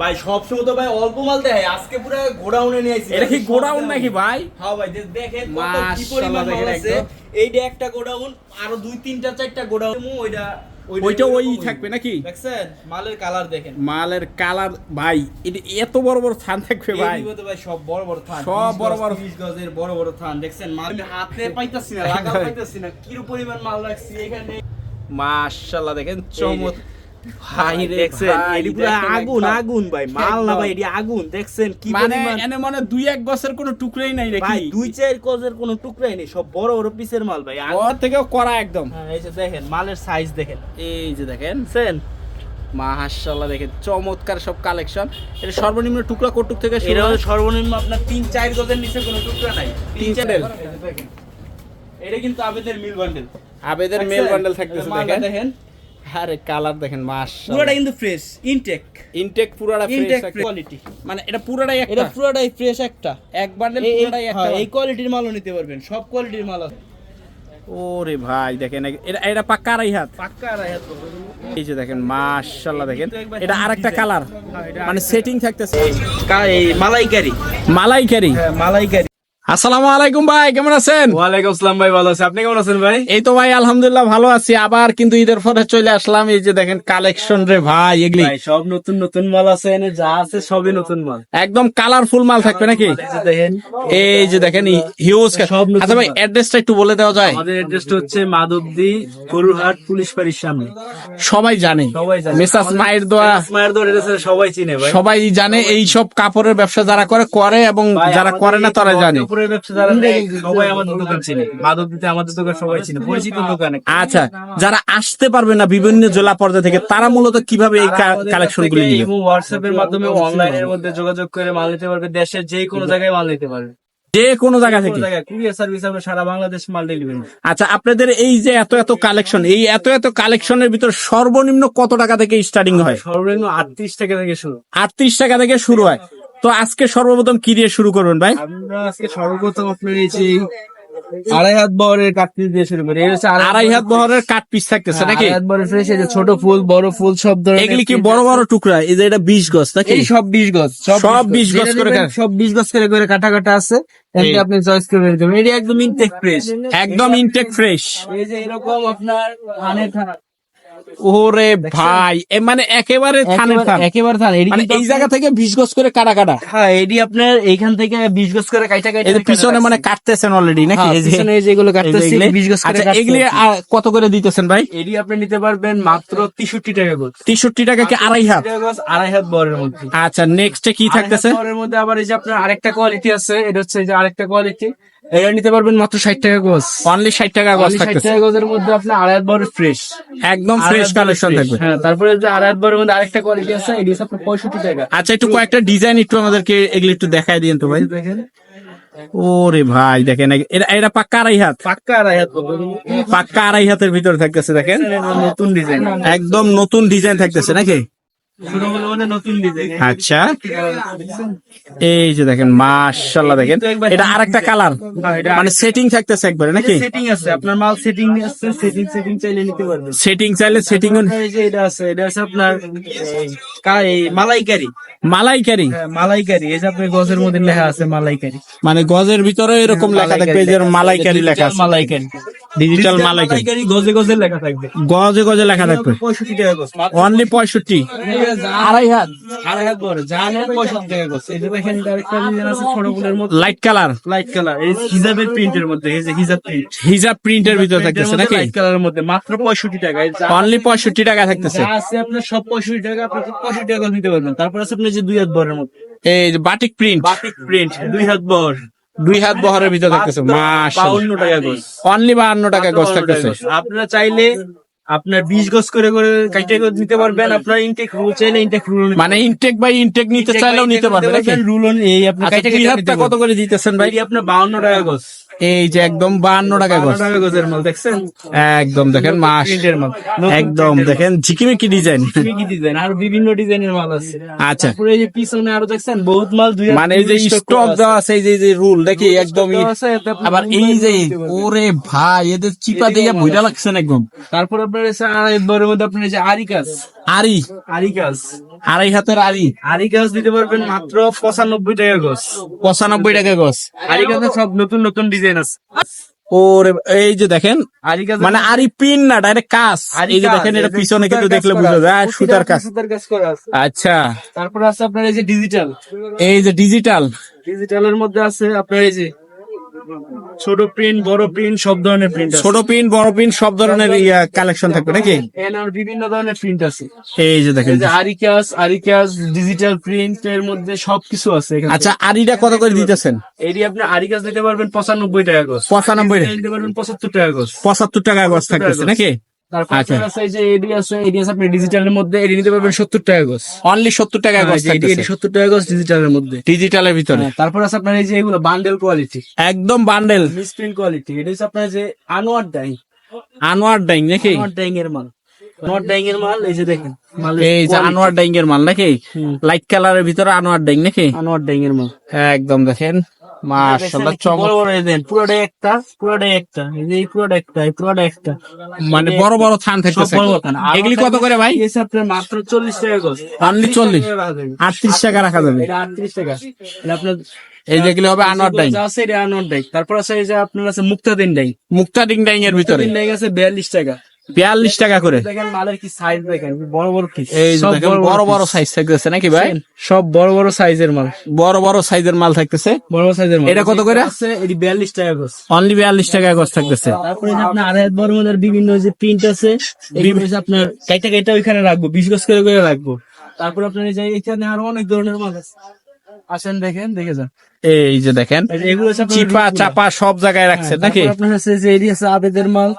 ভাই সবসময় তো ভাই অল্প মাল দেয় আজকে পুরো গোডাউনে নিয়ে আইছি। এটা কি গোডাউন নাকি ভাই? হ্যাঁ ভাই দেখেন কত কি পরিমাণ মাল আছে। এইটা একটা গোডাউন আরও দুই তিনটা চারটা গোডাউন ওইটা ওইটা ওই থাকবে নাকি? দেখছেন? মালের কালার দেখেন। মালের কালার ভাই এটা এত বড় বড় থান থাকবে ভাই। সব বড় বড় থান। সব বড় বড়। 30 গজের বড় বড় থান। দেখছেন? মাল হাতে পাইতাছি না লাগা পাইতাছি না। কি পরিমাণ মাল রাখছি এখানে? মাশাআল্লাহ দেখেন চমৎ ভাই দেখছেন এডি পুরো আগুন আগুন ভাই মাল না ভাই এডি আগুন দেখছেন কি মানে পরিমাণ মানে দুই এক গছের কোনো টুকরাই নাই ভাই দুই চার গজের কোনো টুকরাই নেই সব বড় বড় পিসের মাল ভাই ওর থেকেও করা একদম। হ্যাঁ, এই যে দেখেন মালের সাইজ দেখেন। এই যে দেখেন সেন। মাশাআল্লাহ দেখেন চমৎকার সব কালেকশন এটা সর্বনিম্ন টুকরা কটুক থেকে শুরু এটা সর্বনিম্ন আপনার তিন চার গজের নিচে কোনো টুকরা নাই। তিন চার। এটা কিন্তু আবেদের মিল বান্ডেল আবেদের মেল বান্ডেল থাকতেছে দেখেন। দেখেন। আরে কালার দেখেন মাশাআল্লাহ। পুরোটা কিন্তু ফ্রেশ ইনটেক ইনটেক পুরাটা ফ্রেশ কোয়ালিটি মানে এটা পুরাটাই এটা পুরোটাই ফ্রেশ একটা। এক বান্ডেল এই- এই- একটা এই কোয়ালিটির মালও নিতে পারবেন সব কোয়ালিটির মাল আছে। ওরে ভাই দেখেন এটা এটা পাক্কা আড়াই হাত। পাক্কা রায়াত এই যে দেখেন মাশাআল্লাহ দেখেন। এটা আরেকটা। কালার হ্যাঁ, মানে সেটিং থাকতেছে। এই মালাইকারি। মালাইকারি। হ্যাঁ মালাইকারি। আসসালামু আলাইকুম ভাই কেমন আছেন? ওয়ালাইকুম আসসালাম ভাই ভালো আছি। আপনি কেমন আছেন ভাই? এই তো ভাই আলহামদুলিল্লাহ ভালো আছি। আবার কিন্তু ঈদের পরে চলে আসলাম এই যে দেখেন কালেকশন রে ভাই এগুলি। সব নতুন নতুন মাল আছে এনে যা আছে সবই নতুন মাল। একদম কালারফুল মাল থাকবে নাকি? দেখেন এই যে দেখেন হিউজ সব আচ্ছা ভাই অ্যাড্রেসটা একটু বলে দেওয়া যায়। আমাদের অ্যাড্রেসটা হচ্ছে মাধবদী গরুরহাট পুলিশ বাড়ির সামনে। সবাই জানে। সবাই জানে। মেসাস মায়ের দোয়া মায়ের অ্যাড্রেস সবাই চিনে ভাই। সবাই জানে এই সব কাপড়ের ব্যবসা যারা করে করে এবং যারা করে না তারা জানে। ব্যবসা যারা সবাই আমাদের দোকান চিনে। মাধবদীতে আমাদের দোকান সবাই চিনে পরিচিত দোকান। একটা। আচ্ছা যারা আসতে পারবে না বিভিন্ন জেলা পর্যায়ে থেকে তারা মূলত কীভাবে এই কালেকশন গুলি নিবে? হোয়াটসঅ্যাপ এর মাধ্যমে অনলাইনের মধ্যে যোগাযোগ করে মাল নিতে পারবে দেশের যে কোনো জায়গায় মাল নিতে পারবে। যে কোনো জায়গা থেকে। জায়গায় কুরিয়ার সার্ভিস আমরা সারা বাংলাদেশ মাল ডেলিভারি আচ্ছা আপনাদের এই যে এত এত কালেকশন এই এত এত কালেকশনের ভিতর সর্বনিম্ন কত টাকা থেকে স্টার্টিং হয়? সর্বনিম্ন আটত্রিশ টাকা থেকে শুরু। আটত্রিশ টাকা থেকে শুরু হয়। তো আজকে সর্বপ্রথম কি দিয়ে শুরু করবেন ভাই? আমরা আজকে সর্বপ্রথম আপনার এই যে আড়াই হাত বহরের কাটপিস দিয়ে শুরু করি। আড়াই হাত বহরের কাঠ পিস থাকতেছে নাকি? হাত বহরের ফ্রেশ এই যে ছোট ফুল বড় ফুল সব ধরনের এগুলি কি বড় বড় টুকরা? এই যে এটা বিশ গজ নাকি? এই সব বিশ গজ সব 20 গজ। যেটা করে সব বিশ গজ করে করে কাটা কাটা আছে। আপনি চয়েস করে নিতে এটা একদম ইনটেক ফ্রেশ একদম ইনটেক ফ্রেশ এই যে এরকম আপনার থান ওরে ভাই এ মানে একেবারে থানের থান। একেবারে থান। মানে এই জায়গা থেকে বিশ গজ করে কাটা কাটা। হ্যাঁ এটি আপনার এইখান থেকে বিশ গজ করে কাইটা এই পিছনে মানে কাটতেছেন অলরেডি নাকি? হ্যাঁ, এই যে- পিছনে যেগুলো এই যে কাটতেছি এগুলি? বিশ গজ করে আচ্ছা এগুলি কত করে দিতেছেন ভাই? এটি আপনি নিতে পারবেন মাত্র তেষট্টি টাকা গজ। তেষট্টি টাকা কি আড়াই হাত? আড়াই হাত বরের মধ্যে। আচ্ছা নেক্সটে কি থাকতেছে? বরের মধ্যে আবার এই যে আপনার আরেকটা কোয়ালিটি আছে এটা হচ্ছে এই যে আরেকটা কোয়ালিটি এটা নিতে পারবেন মাত্র ষাট টাকা গজ। অনলি ষাট টাকা গজ ষাট টাকা গজের মধ্যে আপনার আড়াই ফ্রেশ একদম ফ্রেশ কালেকশন থাকবে। হ্যাঁ তারপরে যে আড়াই মধ্যে আরেকটা কোয়ালিটি আছে এটি হচ্ছে আপনার পঁয়ষট্টি টাকা। আচ্ছা একটু কয়েকটা ডিজাইন একটু আমাদেরকে এগুলি একটু দেখাই দিন তো ভাই। দেখেন। ওরে ভাই দেখেন এটা এটা পাক্কা আড়াই হাত। পাক্কা আড়াই হাত পাক্কা আড়াই হাতের ভিতরে থাকতেছে দেখেন। নতুন ডিজাইন একদম নতুন ডিজাইন থাকতেছে নাকি? আচ্ছা। এই যে দেখেন মাশাল্লাহ দেখেন। এটা আরেকটা কালার মানে সেটিং থাকতেছে একবারে নাকি? সেটিং আছে আপনার মাল সেটিং আছে সেটিং সেটিং চাইলে নিতে পারবেন। সেটিং চাইলে সেটিং এই যে এটা আছে এটা আছে আপনার মালাইকারি। মালাইকারি? হ্যাঁ মালাইকারি। এই যে আপনার গজের মধ্যে লেখা আছে মালাইকারি। মানে গজের ভিতরে এরকম লেখা থাকবে যে মালাইকারি লেখা মালাইকারি। ডিজিটাল মালাইকারি। গজে গজে লেখা থাকবে। গজে গজে লেখা থাকবে। পঁয়ষট্টি টাকা গজ। অনলি পঁয়ষট্টি। আড়াই হাত। আড়াই হাত বড়। জানেন পঁয়ষট্টি টাকা গজ। এই যে লাইট কালার লাইট কালার এই হিজাবের প্রিন্টের মধ্যে এই যে হিজাব প্রিন্ট হিজাব প্রিন্টের ভিতরে থাকতেছে নাকি? লাইট কালারের মধ্যে। মাত্র পঁয়ষট্টি টাকা। অনলি পঁয়ষট্টি টাকা থাকতেছে। যা আছে আপনার সব পঁয়ষট্টি টাকা আপনার পঁয়ষট্টি টাকা নিতে পারবেন। তারপর আছে আপনার যে দুই হাত বরের মধ্যে। এই যে বাটিক প্রিন্ট বাটিক প্রিন্ট দুই হাত বর। দুই হাত বহরের ভিতরে থাকতেছে। মাস বাউন্ন টাকা অনলি বাহান্ন টাকা গোস থাকতেছে। আপনারা চাইলে আপনার বিশ গজ করে করে কাইটে নিতে পারবেন। আপনার ইনটেক রুল চাইলে ইনটেক রুল মানে ইনটেক বাই ইনটেক নিতে চাইলেও নিতে পারবেন রুল এই আপনার আচ্ছা, কাইটে কত করে দিতেছেন ভাই? ভাই আপনার বাউন্ন টাকা গজ এই যে একদম বান্ন টাকা গজ। গজের মাল দেখছেন? একদম দেখেন মাস একদম দেখেন ঝিকিমিকি ডিজাইন। ডিজাইন আর বিভিন্ন ডিজাইনের মাল আছে। আচ্ছা। তারপরে এই যে পিছনে আরও দেখছেন বহুত মাল দুই মানে এই যে স্টক। দেওয়া আছে এই যে এই যে রুল দেখি একদম আবার এই যে ওরে ভাই এদের চিপা দিয়ে বইটা লাগছেন একদম। তারপর আপনার আড়াই বরের মধ্যে আপনার যে আরি কাজ আরি আরি কাজ আড়াই হাতের আরি আরি কাজ দিতে পারবেন মাত্র পঁচানব্বই টাকা গজ পঁচানব্বই টাকা গছ। আরি কাজে সব নতুন নতুন ডিজাইন আছে। ওরে এই যে দেখেন মানে আরি পিন না ডাইরেক্ট কাজ আরি এই যে দেখেন এটা পিছনে কিন্তু দেখলে বুঝা যায় সুতার কাজ। সুতার কাজ করা আছে। আচ্ছা। তারপরে আছে আপনার এই যে ডিজিটাল এই যে ডিজিটাল ডিজিটালের মধ্যে আছে আপনার এই যে ছোট প্রিন্ট বড় প্রিন্ট সব ধরনের প্রিন্ট ছোট বড় সব ধরনের কালেকশন থাকবে নাকি? এনার বিভিন্ন ধরনের প্রিন্ট আছে। এই যে দেখেন। আরিকাস আরিকাস ডিজিটাল প্রিন্ট এর মধ্যে সবকিছু আছে এখানে আচ্ছা আরিটা কত করে দিতেছেন? এটি আপনি আরিকাস নিতে পারবেন পঁচানব্বই টাকা গজ। পঁচানব্বই টাকা। দিতে পারবেন পঁচাত্তর টাকা গজ। পঁচাত্তর টাকা গছ থাকতেছে গজ। নাকি? আচ্ছা। ডিজিটালের মধ্যে এডি সত্তর টাকা গজ। অনলি সত্তর টাকা সত্তর টাকা গজ ডিজিটালের মধ্যে। ডিজিটালের ভিতরে। হ্যাঁ, তারপর আছে আপনার এই যে এগুলো বান্ডেল কোয়ালিটি একদম বান্ডেল কোয়ালিটি এটা হচ্ছে আপনার যে আনোয়ার ডাইং আনোয়ার ডাইং নাকি? আনোয়ার ডাইং এর মাল। আনোয়ার ডাইং এর মাল এই যে দেখেন এই যে quality। আনোয়ার ডাইং এর মাল নাকি? লাইট কালারের ভিতরে আনোয়ার ডাইং নাকি? আনোয়ার ডাইং এর মাল। একদম দেখেন। মাশাআল্লাহ দেখছেন বড় বড় এই দেন পুরোটাই একটা পুরোটাই একটা এই যে পুরোটা একটা এই পুরোটা একটা। মানে বড় বড় থান থাকতেছে। এগুলি কত করে ভাই? এই আপনার মাত্র চল্লিশ টাকা গজ 40? টাকা রাখা যাবে। আটত্রিশ টাকা রাখা যাবে। এটা আটত্রিশ টাকা। এটা আপনার এই যেগুলি হবে আনোয়ার ডাইং আছে এটা আনোয়ার ডাইং তারপর আছে এই যে আপনার আছে Muktadin dyeing Muktadin dyeing এর ভিতরে। মুক্তাদিন ডাইং আছে বিয়াল্লিশ টাকা। বিয়াল্লিশ টাকা করে। দেখেন মালের কি সাইজ দেখেন বড় বড় পিস এই যে বড় বড় সাইজ থাকতেছে নাকি ভাই? সব বড় বড় সাইজের মাল। বড় বড় সাইজের মাল থাকতেছে? বড় বড় সাইজের মাল। এটা কত করে? আছে এটি বিয়াল্লিশ টাকা গজ। অনলি বিয়াল্লিশ টাকা গছ থাকতেছে। তারপরে আপনার আড়াই হাত বড় মধ্যে বিভিন্ন যে প্রিন্ট আছে আপনার কাইটা কাইটা ওইখানে রাখব বিশ গজ করে করে রাখব। তারপর আপনার এই যে এখানে আরও অনেক ধরনের মাল আছে। আসেন দেখেন দেখে যান। এই যে দেখেন এগুলো চিপা চাপা সব জায়গায় রাখছে নাকি? আপনার হচ্ছে যে এডি আছে আবেদের মাল।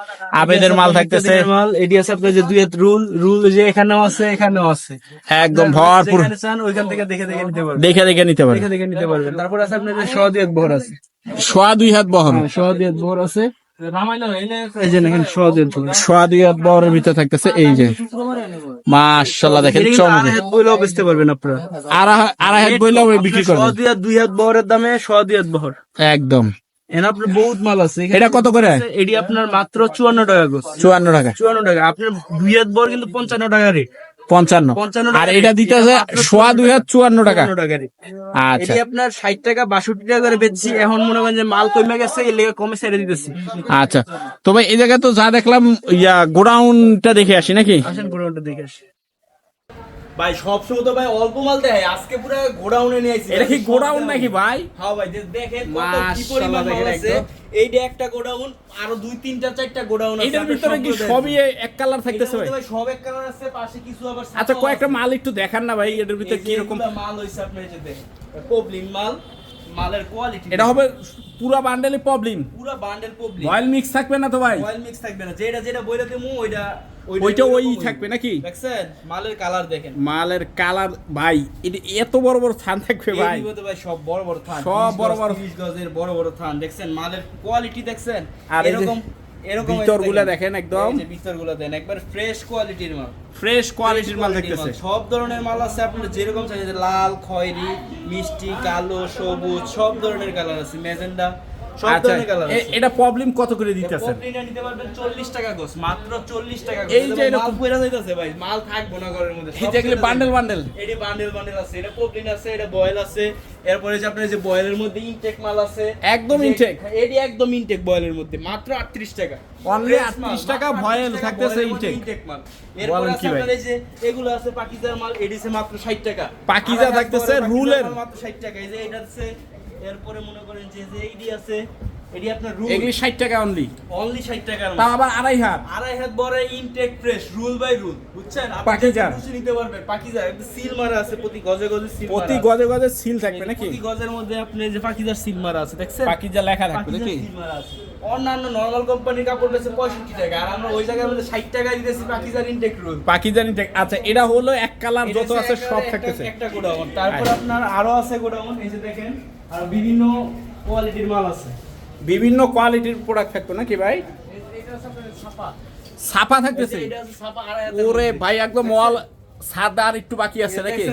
আবেদের মাল থাকতেছে। মাল এডি আছে আপনার যে দুই হাত রুল রুল যে এখানেও আছে এখানেও আছে। একদম ভরপুর। চান ওইখান থেকে দেখে দেখে নিতে পারবেন। দেখে দেখে নিতে পারে দেখে দেখে নিতে পারবেন। তারপর আছে আপনার যে সহদিয়ত বহর আছে। সোয়া দুই হাত বহর। হ্যাঁ, সহদিয়ত বহর আছে। এই যে দেখেন সোয়া দুই হাত ভিতরে থাকতেছে এই যে। মাশাল্লাহ দেখেন এটা কিন্তু চমক আড়াই হাত বইলেও বেচতে পারবেন আপনারা। আড়াই আড়াই হাত বইলেও বিক্রি দুই হাত দুই হাত বহরের দামে সহ দুই হাত বহর। একদম। আপনার বহুত মাল আছে। এটা কত করে? আছে, এটি আপনার মাত্র চুয়ান্ন টাকা চুয়ান্ন টাকা। চুয়ান্ন টাকা। আপনার দুই হাত বহর কিন্তু পঞ্চান্ন টাকা রেট। পঞ্চান্ন। আর এটা দিতে আছে সোয়া দুই হাজার চুয়ান্ন টাকা। আচ্ছা। আপনার ষাট টাকা বাষট্টি টাকা করে বেচছি। এখন মনে করেন যে মাল কমে গেছে এই লেগে কমে ছেড়ে দিতেছি। আচ্ছা। তবে এই জায়গায় তো যা দেখলাম ইয়া গোডাউনটা দেখে আসি নাকি? গোডাউনটা দেখে আসি। ভাই তো ভাই অল্প মাল দেয়। আজকে পুরো গোডাউনে নিয়ে আইছি। এটা কি গোডাউন নাকি ভাই? হ্যাঁ ভাই দেখেন কত কি পরিমাণ মাল আছে। এইটা একটা গোডাউন আরও দুই তিনটা চারটা গোডাউন আছে এটার ভিতরে কি সবই এক কালার থাকতেছে ভাই? ভাই সব এক কালার আছে পাশে কিছু আবার আচ্ছা কয়েকটা মাল একটু দেখান না ভাই এটার ভিতরে কি রকম? মাল হইছে আপনার এই যে দেখেন পবলিন মাল। মালের কোয়ালিটি এটা হবে পুরা বান্ডেলে প্রবলেম পুরো বান্ডেল পবলিন। অয়েল মিক্স থাকবে না তো ভাই? অয়েল মিক্স থাকবে না। যেটা যেটা বইরা দেমু ওইটা ওইটা ওই থাকবে নাকি? দেখছেন? মালের কালার দেখেন। মালের কালার ভাই এটা এত বড় বড় থান থাকবে ভাই। ভাই সব বড় বড় থান। সব বড় বড়। 30 গজের বড় বড় থান। দেখছেন? মালের কোয়ালিটি দেখছেন? এরকম এরকম ভিতরগুলা দেখেন। একদম। ভিতরগুলো দেন একবার ফ্রেশ কোয়ালিটির মাল। ফ্রেশ কোয়ালিটির মাল quality-র সব ধরনের মাল আছে। আপনার যেরকম চাই লাল খয়েরি মিষ্টি কালো সবুজ সব ধরনের কালার আছে। মেজেন্ডা আচ্ছা এটা প্রবলেম কত করে দিতেছেন? পপলিটা নিতে পারবেন 40 টাকা গোস মাত্র 40 টাকা এই যে এরকম- পয়রা যাইতাছে ভাই মাল থাকব না ঘরের মধ্যে এই সব বান্ডেল বান্ডেল এটি বান্ডেল বান্ডেল আছে এটা পপলিন আছে এটা বয়েল আছে এরপরে যে আপনার যে বয়েলের মধ্যে ইনটেক মাল আছে একদম এই এটি একদম ইনটেক বয়েলের মধ্যে মাত্র 38 টাকা। Only 38 টাকা মাত্র voil 38 থাকতেছে বয়েলের মধ্যে intake। intake মাল। এরপরে আছে আপনার যে এগুলো আছে পাকিজার মাল এডিসে মাত্র 60 টাকা। পাকিজা থাকতেছে রুলের। মাত্র 60 টাকা। এই যে এটা আছে এরপরে মনে করেন যে যে এইডি আছে এডি আপনার রুল এগুলি ষাট টাকা অনলি অনলি 60 টাকার তাও আবার আড়াই হাত। আড়াই হাত বড় intact fresh roll by roll বুঝছেন? আপনি পাকিজা। খুশি নিতে পারবেন পাকিজা সিল মারা আছে প্রতি গজে গজে সিল প্রতি গজে গজে সিল থাকবে নাকি? প্রতি গজের মধ্যে আপনি যে পাকিজার সিল মারা আছে দেখছেন? পাকিজা লেখা থাকবে নাকি? seal মারা আছে। অন্যান্য নরমাল কোম্পানির কাপড় বেচে পঁয়ষট্টি টাকা আর আমরা ওই জায়গার মধ্যে ষাট টাকা দিতেছি পাকিজার ইনটেক রুল পাকিজা নিতে আচ্ছা এটা হলো এক কালার যত আছে সব থাকতেছে। একটা গোডাউন। তারপর আপনার আরও আছে গোডাউন এই যে দেখেন। আর বিভিন্ন কোয়ালিটির মাল আছে। বিভিন্ন কোয়ালিটির প্রোডাক্ট থাকতো নাকি ভাই? ছাপা থাকতেছে। ওরে ভাই একদম সাদা আর একটু বাকি আছে নাকি?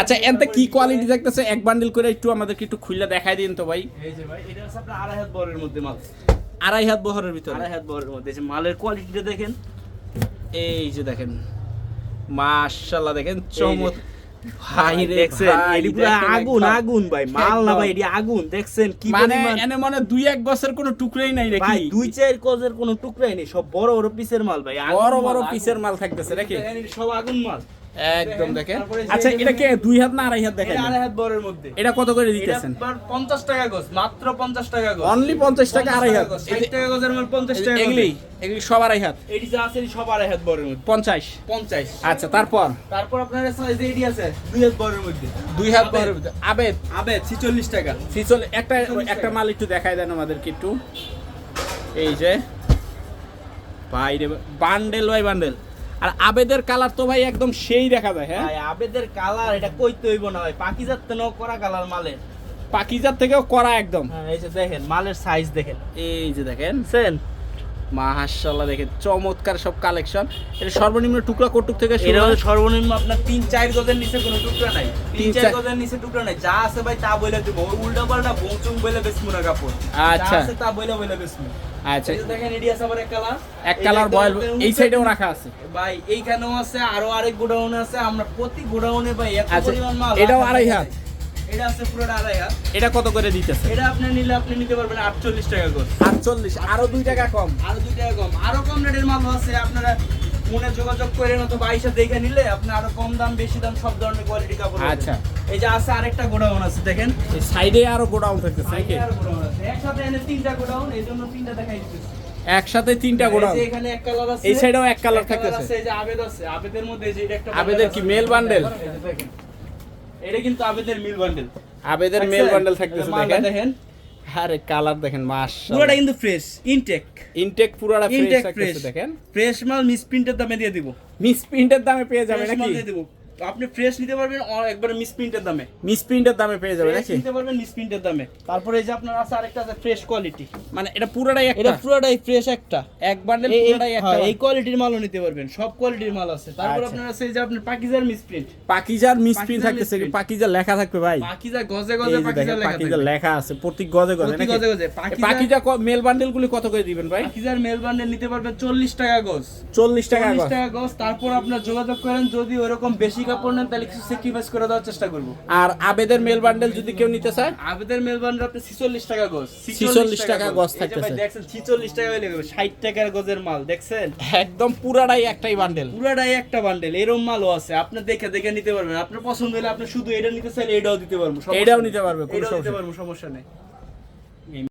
আচ্ছা এনতে কি কোয়ালিটি এক বান্ডিল করে একটু আমাদেরকে একটু খুলে দেখাই দিন তো ভাই। আড়াই হাত বরের মধ্যে মাল। আড়াই হাত বহরের ভিতরে। আড়াই হাত বহরের মধ্যে মালের কোয়ালিটিটা দেখেন। এই যে দেখেন মাশাআল্লাহ দেখেন চমৎ ভাই দেখছেন পুরো আগুন আগুন ভাই মাল না ভাই এডি আগুন দেখছেন কি মানে এনে মনে দুই এক বছর কোনো টুকরাই নাই রে ভাই দুই চার কজের কোনো টুকরাই নেই সব বড় বড় পিসের মাল ভাই বড় বড় পিসের মাল থাকতেছে নাকি? সব আগুন মাল। একদম দেখেন। আচ্ছা এটা কে? দুই হাত না আড়াই হাত দেখেন আড়াই হাত বড়ের মধ্যে। এটা কত করে দিতেছেন? আপনার 50 টাকা গজ মাত্র 50 টাকা গজ। অনলি পঞ্চাশ টাকা আড়াই হাত। 60 টাকা গজের মাল 50 টাকা এগুলি এগুলি সব আড়াই হাত? এটি যা আছে সব আড়াই হাত বড়ের মধ্যে। পঞ্চাশ। 50 আচ্ছা তারপর? তারপর আপনার সাইজ এটি আছে দুই হাত বড়ের মধ্যে। দুই হাত আবেদ। বহরের ভিতরে। আবেদ? আবে 46 টাকা। ফিচল একটা একটা মাল একটু দেখাই দেন আমাদেরকে একটু। এই যে ভাই রে বান্ডেল ভাই বান্ডেল। আর আবেদের কালার তো ভাই একদম সেই দেখা যায় হ্যাঁ? আবেদের কালার এটা কইতে হইব না ভাই। পাকিজাত তো করা কালার মালের। পাকিজার থেকেও করা একদম। হ্যাঁ এই যে দেখেন মালের সাইজ দেখেন। এই যে দেখেন। সেন। মাশাআল্লাহ দেখেন চমৎকার সব কালেকশন। এটা সর্বনিম্ন টুকরা কটুক থেকে শুরু এর হয়। সর্বনিম্ন আপনার তিন চার গজের নিচে কোনো টুকরা নাই। তিন তিন চার চার- গজের নিচে টুকরা নাই। যা আছে ভাই তা বইলে দিব। উল্টা পাল্টা বংচুং বইলে বেসমু না কাপড় আচ্ছা। আছে তা বইলে বইলে বেসমু আচ্ছা। দেখেন এডি আছে আবার এক কালার। এক কালার বয়েল এই সাইডেও রাখা আছে। ভাই এইখানেও আছে আরও আরেক গোডাউন আছে। আমরা প্রতি গোডাউনে ভাই এত আচ্ছা, পরিমাণ মাল এটাও আড়াই হাত? এটা আছে পুরোটা আড়াই হাত। এটা কত করে দিতেছে? এটা আপনি নিলে আপনি নিতে পারবেন আটচল্লিশ টাকা করে। আটচল্লিশ আরও দুই টাকা কম। আরও দুই টাকা কম। আরও কম রেটের মাল আছে আপনারা ফোনে যোগাযোগ দেখে নিলে আপনি আরও কম দাম বেশি দাম সব ধরনের কোয়ালিটি কাপড় আচ্ছা। এই যে আছে আরেকটা গোডাউন আছে দেখেন। সাইডে আরও গোডাউন আর গোডাউন আছে। একসাথে এনে তিনটা গোডাউন এই জন্য তিনটা দেখাই দিতেছি। একসাথে তিনটা গোডাউন? এখানে এক কালার আছে এই সাইডেও এক কালার থাকতেছে। আছে, এই যে আবেদ আছে। আবেদের মধ্যে যে এটা একটা আবেদের কি মেল বান্ডেল? দেখেন। এটা কিন্তু আবেদের মিল বান্ডেল আবেদের মেল বান্ডেল থাকতেছে দেখেন। আরে কালার দেখেন মাশাআল্লাহ। পুরোটা কিন্তু ফ্রেশ ইনটেক ইনটেক পুরোটা ফ্রেশ থাকতেছে দেখেন। ফ্রেশ মাল মিস প্রিন্টের দামে দিয়ে দিব। মিস প্রিন্টের দামে পেয়ে যাবে নাকি? দিয়ে দিব। আপনি ফ্রেশ নিতে পারবেন একবারে মিস প্রিন্টের দামে। মিস প্রিন্টের দামে পেয়ে যাবে ফ্রেশ নাকি? নিতে পারবেন মিস প্রিন্টের দামে। তারপরে এই যে আপনার আছে আরেকটা আছে ফ্রেশ কোয়ালিটি মানে এটা পুরাটাই এটা পুরোটাই ফ্রেশ একটা। এক বান্ডেল এই- একটা হ্যাঁ, এই কোয়ালিটির মালও নিতে পারবেন সব কোয়ালিটির মাল আছে। তারপর আচ্ছা। আপনার আছে এই যে আপনার পাকিজার মিস প্রিন্ট পাকিজার মিস প্রিন্ট পাকিজার থাকতেছে। পাকিজার লেখা থাকবে ভাই। পাকিজা গজে গজে পাকিজার দেখেন লেখা পাকিজার লেখা আছে প্রতি গজে গজে নাকি? গজে গজে। এই পাকিজা- পাকিজা মেল বান্ডেল গুলি কত করে দিবেন ভাই? পাকিজার মেল বান্ডেল নিতে পারবেন চল্লিশ টাকা গজ। চল্লিশ টাকা চল্লিশ গজ। টাকা গজ। তারপর আপনার যোগাযোগ করেন যদি ওরকম বেশি কাপড় নেন তাহলে কিছু স্যাক্রিফাইস করে দেওয়ার চেষ্টা করব। আর আবেদের মেল বান্ডেল যদি কেউ নিতে চায়? আবেদের মেল বান্ডেল আপনি 46 টাকা গজ। 46 টাকা গজ। থাকতেছে। দেখছেন 46 টাকা হইলে 60 টাকার গজের মাল দেখছেন? একদম পুরাটাই একটাই বান্ডেল পুরাটাই একটা বান্ডেল এরকম মালও আছে। আপনি দেখে দেখে নিতে পারবেন। আপনার পছন্দ হলে আপনি শুধু এটা নিতে চাইলে এটাও দিতে পারব। এটাও নিতে কোনো পারব সমস্যা নেই।